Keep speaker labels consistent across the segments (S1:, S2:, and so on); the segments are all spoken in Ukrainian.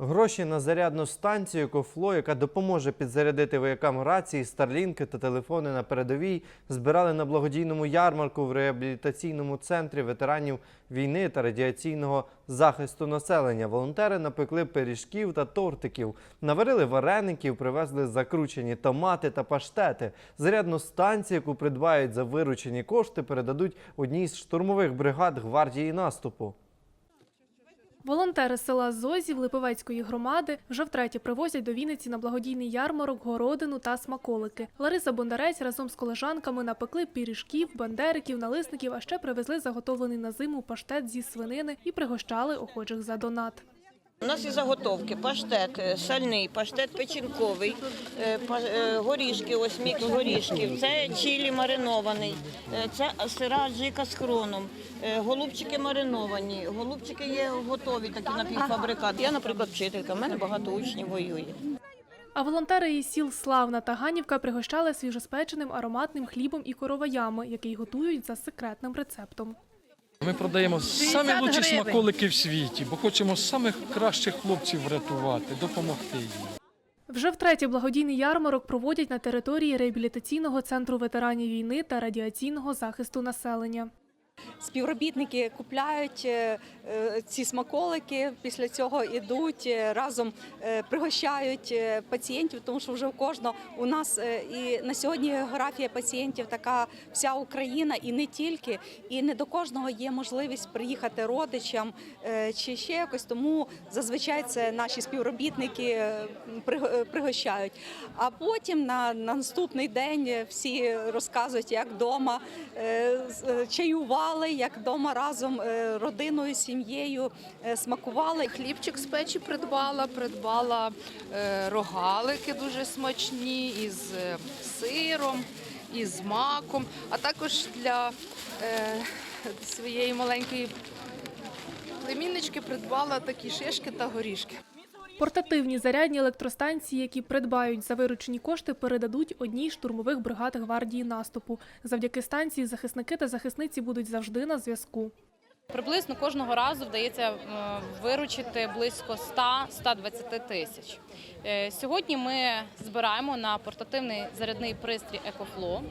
S1: Гроші на зарядну станцію Кофло, яка допоможе підзарядити воякам рації, старлінки та телефони на передовій, збирали на благодійному ярмарку в реабілітаційному центрі ветеранів війни та радіаційного захисту населення. Волонтери напекли пиріжків та тортиків, наварили вареників, привезли закручені томати та паштети. Зарядну станцію, яку придбають за виручені кошти, передадуть одній з штурмових бригад гвардії наступу.
S2: Волонтери села Зозів Липовецької громади вже втретє привозять до Вінниці на благодійний ярмарок городину та смаколики. Лариса Бондарець разом з колежанками напекли пиріжків, бандериків, налисників, а ще привезли заготовлений на зиму паштет зі свинини і пригощали охочих за донат.
S3: У нас є заготовки, паштет е, сальний, паштет печінковий, е, е, горішки, ось мікс горішків, це чилі маринований, це сира аджика з хроном, голубчики мариновані, голубчики є готові, такі напівфабрикат. Я, наприклад, вчителька, в мене багато учнів воює.
S2: А волонтери із сіл Славна та Ганівка пригощали свіжоспеченим ароматним хлібом і короваями, який готують за секретним рецептом.
S4: Ми продаємо самі лучші смаколики в світі, бо хочемо самих кращих хлопців врятувати, допомогти їм.
S2: Вже втретє благодійний ярмарок проводять на території реабілітаційного центру ветеранів війни та радіаційного захисту населення.
S5: Співробітники купляють е, е, ці смаколики, після цього йдуть е, разом пригощають пацієнтів, тому що вже у кожного у нас і на сьогодні географія пацієнтів така вся Україна, і не тільки, і не до кожного є можливість приїхати родичам чи ще якось. Тому зазвичай це наші співробітники пригощають. А потім на, на наступний день всі розказують, як вдома е, е, як вдома разом е, родиною, сім'єю е, смакували.
S6: Хлібчик з печі придбала, придбала е, рогалики дуже смачні із сиром, із маком, а також для своєї маленької племіннички придбала такі шишки та горішки.
S2: Портативні зарядні електростанції, які придбають за виручені кошти, передадуть одній штурмових бригад гвардії наступу. Завдяки станції захисники та захисниці будуть завжди на зв'язку.
S7: Приблизно кожного разу вдається виручити близько 100-120 тисяч. Е, Сьогодні ми збираємо на портативний зарядний пристрій EcoFlow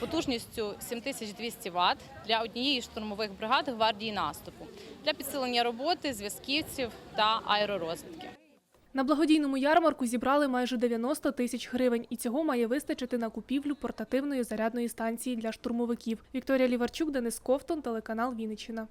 S7: потужністю 7200 Вт для однієї штурмових бригад гвардії наступу для підсилення роботи зв'язківців та аеророзвідки.
S2: На благодійному ярмарку зібрали майже 90 тисяч гривень, і цього має вистачити на купівлю портативної зарядної станції для штурмовиків. Вікторія Ліварчук, Денис Ковтон, телеканал Вінниччина.